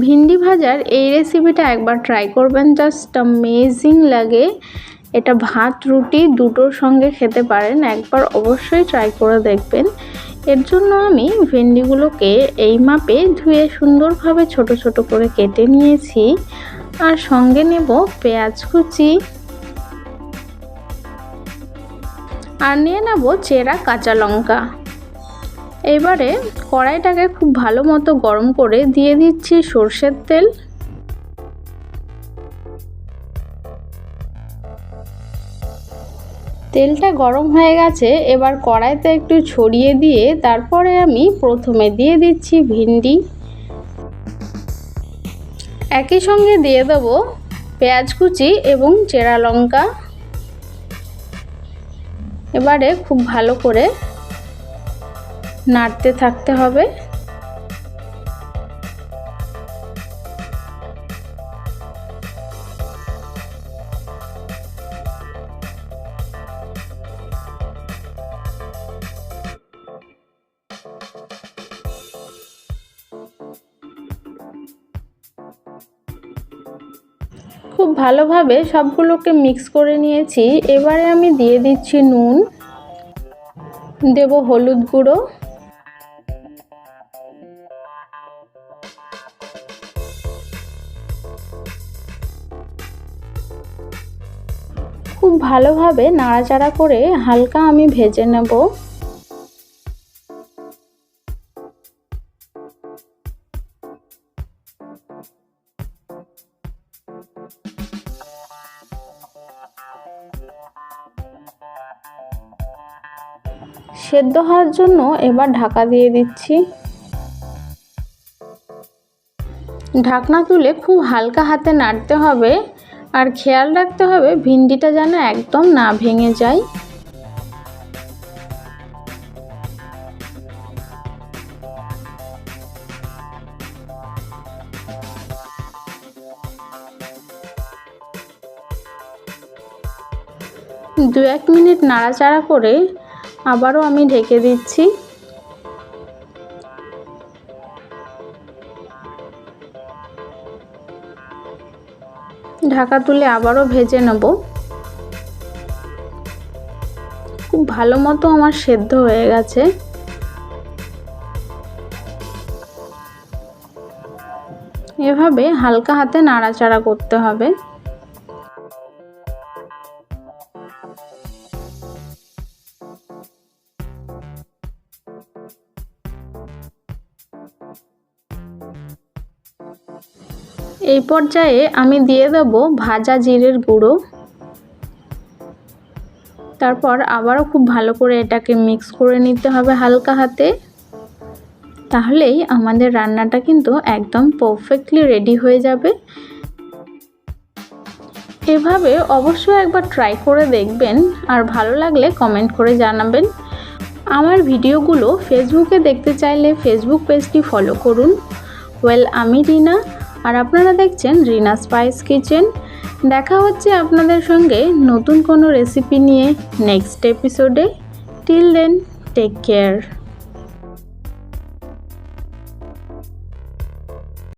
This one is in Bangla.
ভিন্ডি ভাজার এই রেসিপিটা একবার ট্রাই করবেন। জাস্ট অ্যামেজিং লাগে। এটা ভাত, রুটি দুটোর সঙ্গে খেতে পারেন। একবার অবশ্যই ট্রাই করে দেখবেন। এর জন্য আমি ভেন্ডিগুলোকে এই মাপে ধুয়ে সুন্দরভাবে ছোট ছোট করে কেটে নিয়েছি। আর সঙ্গে নেব পেঁয়াজ কুচি। আর নিয়ে নেব চেরা কাঁচা লঙ্কা। এবারে কড়াইটাকে খুব ভালো মতো গরম করে দিয়ে দিচ্ছি সর্ষের তেল। তেলটা গরম হয়ে গেছে, এবার কড়াইতে একটু ছড়িয়ে দিয়ে তারপরে আমি প্রথমে দিয়ে দিচ্ছি ভিন্ডি। একই সঙ্গে দিয়ে দেবো পেঁয়াজ কুচি এবং চেরা লঙ্কা। এবারে খুব ভালো করে নাড়তে থাকতে হবে। খুব ভালোভাবে সবগুলোকে মিক্স করে নিয়েছি। এবারে আমি দিয়ে দিচ্ছি নুন, দেব হলুদ গুঁড়ো। খুব ভালোভাবে নাড়াচাড়া করে হালকা আমি ভেজে নেব। সেদ্ধ হওয়ার জন্য এবার ঢাকা দিয়ে দিচ্ছি। ঢাকনা তুলে খুব হালকা হাতে নাড়তে হবে। আর খেয়াল রাখতে হবে ভিন্ডিটা যেন একদম না ভেঙে যায়। দু এক মিনিট নাড়াচাড়া করে আবারও আমি ঢেকে দিচ্ছি। ঢাকা তুলে আবারও ভেজে নেব। খুব ভালো মতো আমার সেদ্ধ হয়ে গেছে। এভাবে হালকা হাতে নাড়াচাড়া করতে হবে। এই পর্যায়ে আমি দিয়ে দেবো ভাজা জিরের গুঁড়ো। তারপর আবারও খুব ভালো করে এটাকে মিক্স করে নিতে হবে হালকা হাতে। তাহলেই আমাদের রান্নাটা কিন্তু একদম পারফেক্টলি রেডি হয়ে যাবে। এভাবে অবশ্যই একবার ট্রাই করে দেখবেন আর ভালো লাগলে কমেন্ট করে জানাবেন। আমার ভিডিওগুলো ফেসবুকে দেখতে চাইলে ফেসবুক পেজটি ফলো করুন। ওয়েল আমি রিনা আর আপনারা দেখছেন রিনা স্পাইস কিচেন। দেখা হচ্ছে আপনাদের সঙ্গে নতুন কোনো রেসিপি নিয়ে নেক্সট এপিসোডে টিল দেন টেক কেয়ার